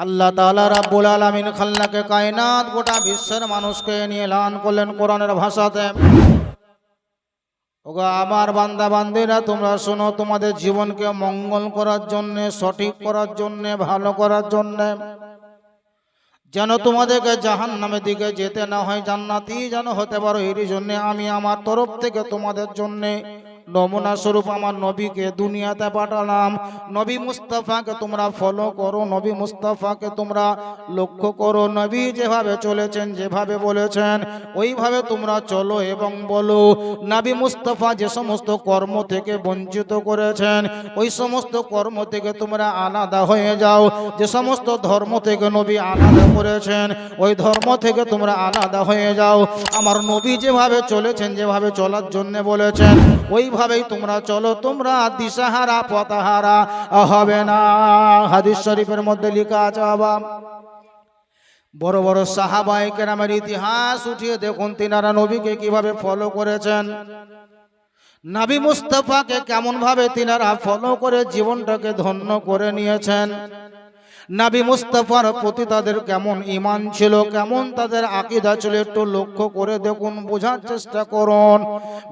আল্লাহ তাআলা রাব্বুল আলামিন খাল্লাকে কায়নাত গোটা বিশ্বের মানুষকে নিয়ে এলান করলেন কোরআনের ভাষাতে। ওগো আমার বান্দা বান্দিরা, তোমরা শোনো, তোমাদের জীবনকে মঙ্গল করার জন্য, সঠিক করার জন্য, ভালো করার জন্য। যেন তোমাদেরকে জাহান নামের দিকে যেতে না হয়, জান্নাতি যেন হতে পারো এর জন্যে আমি আমার তরফ থেকে তোমাদের জন্য নমুনা স্বরূপ আমার নবীকে দুনিয়াতে পাঠালাম। নবী মুস্তাফাকে তোমরা ফলো করো, নবী মুস্তাফাকে তোমরা লক্ষ্য করো। নবী যেভাবে চলেছেন, যেভাবে বলেছেন, ওইভাবে তোমরা চলো এবং বলো। নবী মুস্তাফা যে সমস্ত কর্ম থেকে বঞ্চিত করেছেন, ওই সমস্ত কর্ম থেকে তোমরা আলাদা হয়ে যাও। যে সমস্ত ধর্ম থেকে নবী আলাদা করেছেন, ওই ধর্ম থেকে তোমরা আলাদা হয়ে যাও। আমার নবী যেভাবে চলেছেন, যেভাবে চলার জন্য বলেছেন ওইভাবেই তোমরা চলো, তোমরা দিশাহারা পতাহারা হবে না। হাদিস শরীফের মধ্যে লেখা আছে, বাবা। বড় বড় সাহাবাই কেরামের ইতিহাস উঠিয়ে দেখুন, তিনারা নবীকে কীভাবে ফলো করেছেন। নাবি মুস্তফাকে কেমন ভাবে তিনারা ফলো করে জীবনটাকে ধন্য করে নিয়েছেন। নাবি মুস্তাফার প্রতি তাদের কেমন ইমান ছিল, কেমন তাদের আকিদা ছিল, একটু লক্ষ্য করে দেখুন, বোঝার চেষ্টা করুন।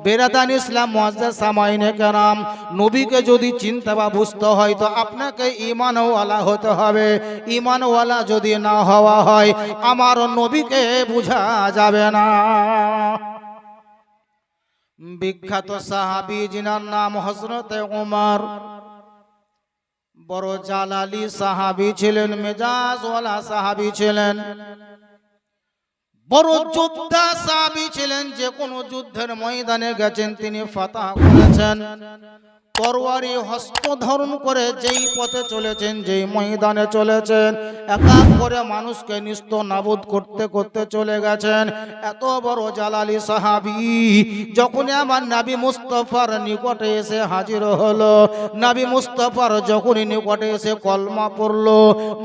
বেরাদান ইসলাম মহাজা সামাইনে কেরাম, নবীকে যদি চিন্তা বা বুঝতে হয়, তো আপনাকে ইমানওয়ালা হতে হবে। ইমানওয়ালা যদি না হওয়া হয়, আমার নবীকে বোঝা যাবে না। বিখ্যাত সাহাবি, জিনার নাম হজরত উমর। বড় জালালি সাহাবি ছিলেন, মেজাজওয়ালা সাহাবি ছিলেন। বড় যোদ্ধা সাহাবি ছিলেন, যে কোনো যুদ্ধের ময়দানে গেছেন, তিনি ফাতা করেছেন। তরবারি হস্ত ধারণ করে যেই পথে চলেছেন, যেই ময়দানে চলেছেন এক করে মানুষকে নিস্ত নাবুদ করতে করতে চলে গেছেন। এত বড় জালালি সাহাবি যখনই আমার নাবি মুস্তফার নিকটে এসে হাজির হলো, নাবি মুস্তফার যখনই নিকটে এসে কলমা পড়ল,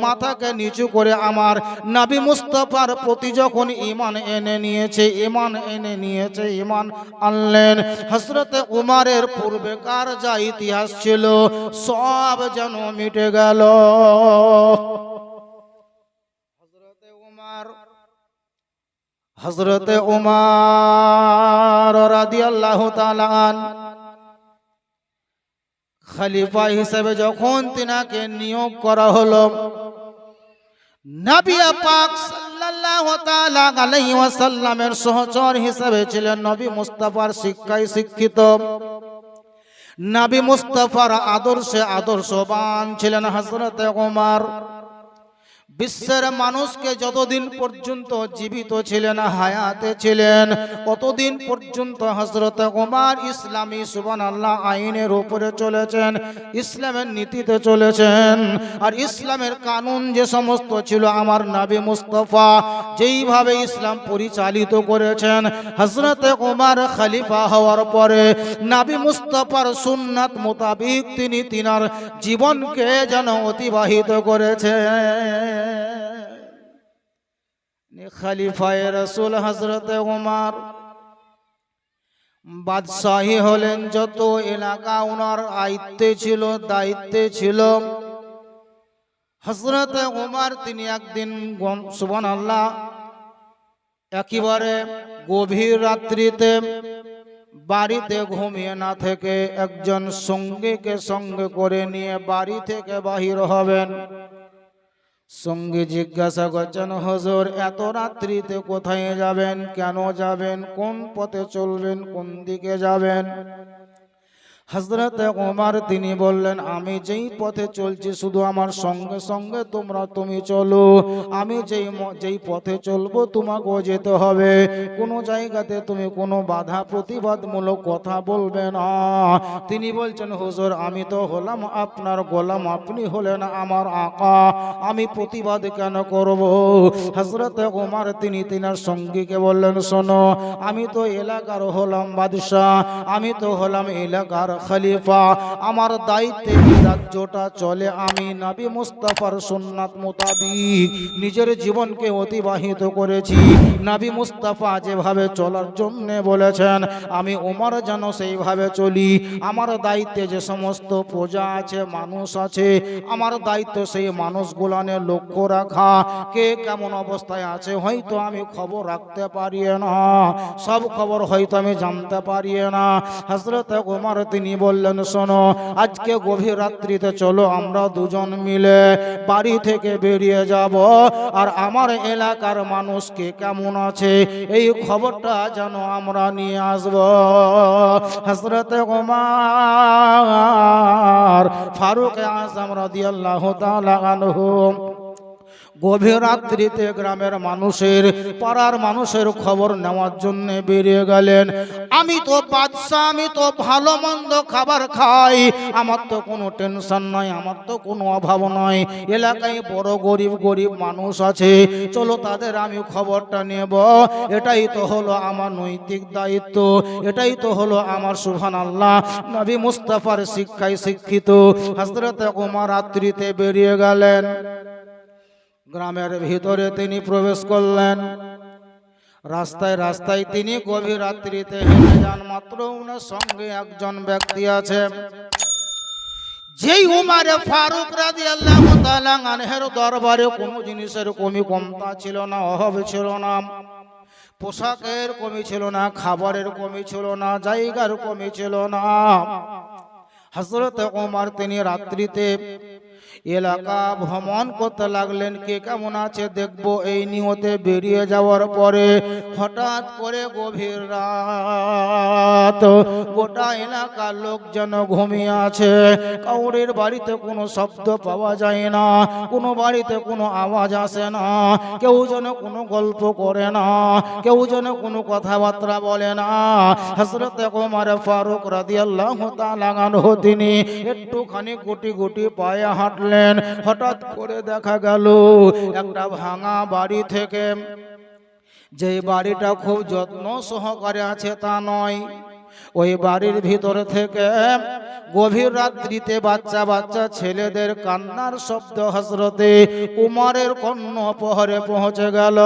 মাথাকে নিচু করে আমার নাবি মুস্তফার প্রতি যখন ইমান এনে নিয়েছে ইমান এনে নিয়েছে ইমান আনলেন। হসরতে উমারের পূর্বেকার যা ইতিহাস ছিল, সব যেন মিটে গেল। হজরতে উমার উমার রাদিয়াল্লাহু তাআলা হিসেবে যখন তিনাকে নিয়োগ করা হলো সহচর হিসেবে ছিলেন নবী মুস্তাফার শিক্ষায় শিক্ষিত। নবী মুস্তফার আদর্শে আদর্শবান ছিলেন হজরত ওমর। বিশ্বের মানুষকে যতদিন পর্যন্ত জীবিত ছিলেন, হায়াতে ছিলেন, ততদিন পর্যন্ত হজরত ওমর ইসলামী সুবান আল্লাহ আইনের উপরে চলেছেন, ইসলামের নীতিতে চলেছেন। আর ইসলামের কানুন যে সমস্ত ছিল, আমার নাবি মুস্তফা যেইভাবে ইসলাম পরিচালিত করেছেন হজরত ওমর খালিফা হওয়ার পরে নাবি মুস্তফার সুন্নাত মোতাবিক তিনি তিনার জীবনকে যেন অতিবাহিত করেছেন। খালিফায় রসুল হজরত উমার। বাদশাহী হলেন যত এলাকা ওনার আয়ত্তে ছিল, দায়িত্বে ছিল। হজরত উমার তিনি একদিন সুবান আল্লাহ একেবারে গভীর রাত্রিতে বাড়িতে ঘুমিয়ে না থেকে একজন সঙ্গীকে সঙ্গে করে নিয়ে বাড়ি থেকে বাহির হবেন। সঙ্গে জিজ্ঞাসা করছেন, হজর, এত রাত্রিতে কোথায় যাবেন? কেন যাবেন? কোন পথে চলবেন? কোন দিকে যাবেন? হজরত ওমর তিনি বললেন, আমি যেই পথে চলছি শুধু আমার সঙ্গে সঙ্গে তোমরা তুমি চলো। আমি যেই যেই পথে চলবো তোমাকেও যেতে হবে। কোনো জায়গাতে তুমি কোনো বাধা প্রতিবাদমূলক কথা বলবে না। তিনি বলছেন, হুজুর, আমি তো হলাম আপনার গোলাম, আপনি হলেন আমার আকা। আমি প্রতিবাদ কেন করব? হজরত ওমর তিনি তিনার সঙ্গীকে বললেন, শোনো, আমি তো এলাকার হলাম বাদশাহ। আমি তো হলাম এলাকার খলিফা। আমার দায়িত্বে রাজ্যটা চলে। আমি নবী মুস্তাফার সুন্নাত মোতাবিক নিজের জীবনকে অতিবাহিত করেছি। নবী মুস্তাফা যেভাবে চলার জন্য বলেছেন, আমি উমর যেন সেইভাবে চলি। আমার দায়িত্বে যে সমস্ত প্রজা আছে, মানুষ আছে, আমার দায়িত্ব সেই মানুষগুলানে লক্ষ্য রাখা। কে কেমন অবস্থায় আছে হয়তো আমি খবর রাখতে পারি না। সব খবর হয়তো আমি জানতে পারি না। হজরত কুমার তিনি বললেন, শোনো, আজকে গভীর রাত্রিতে চলো, আমরা দুজন মিলে বাড়ি থেকে বেরিয়ে যাব। আর আমার এলাকার মানুষকে কেমন আছে, এই খবরটা যেন আমরা নিয়ে আসব। হজরত কুমার ফারুক আজম রাদিয়াল্লাহু তাআলা আনহু গভীর রাত্রিতে গ্রামের মানুষের, পাড়ার মানুষের খবর নেওয়ার জন্য বেরিয়ে গেলেন। আমি তো বাদশাহ, আমি তো ভালো মন্দ খাবার খাই। আমার তো কোনো টেনশন নয়, আমার তো কোনো অভাব নয়। এলাকায় বড় গরিব গরিব মানুষ আছে। চলো তাদের আমি খবরটা নেব। এটাই তো হলো আমার নৈতিক দায়িত্ব। এটাই তো হলো আমার সুহান আল্লাহ নবী মুস্তাফার শিক্ষায় শিক্ষিত হজরত কুমার রাত্রিতে বেরিয়ে গেলেন। গ্রামের ভিতরে তিনি প্রবেশ করলেন। রাস্তায় রাস্তায় তিনি গভীর রাত্রিতে হেঁটে যান। মাত্র উনার সঙ্গে একজন ব্যক্তি আছে। যেই উমারে ফারুক রাজি আল্লাহ আনহের দরবারে কোনো জিনিসের কমি কমতা ছিল না, অভাব ছিল না। পোশাকের কমি ছিল না, খাবারের কমি ছিল না, জায়গার কমি ছিল না। হজরত ওমর তিনি রাত্রিতে এলাকা ভ্রমণ করতে লাগলেন কে কেমন আছে দেখব এই নিয়তে বেরিয়ে যাওয়ার পরে হঠাৎ করে গভীর রাত গোটা এলাকার লোক যেন ঘুমিয়ে আছে। কাউরের বাড়িতে কোনো শব্দ পাওয়া যায় না কোনো বাড়িতে কোনো আওয়াজ আসে না কেউ যেন কোনো গল্প করে না কেউ যেন কোনো কথাবার্তা বলে না। হজরত কুমার ফারুক রাদিয়াল্লাহু তাআলা তিনি একটুখানি গুটি গুটি পায়ে হাঁটলেন। হঠাৎ করে দেখা গেল একটা ভাঙা বাড়ি থেকে। যে বাড়িটা খুব যত্ন সহকারে আছে তা নয়। ওই বাড়ির ভিতর থেকে গভীর রাত্রিতে বাচ্চা বাচ্চা ছেলেদের কান্নার শব্দ হসরতে উমারের কর্ণ পহরে পৌঁছে গেল।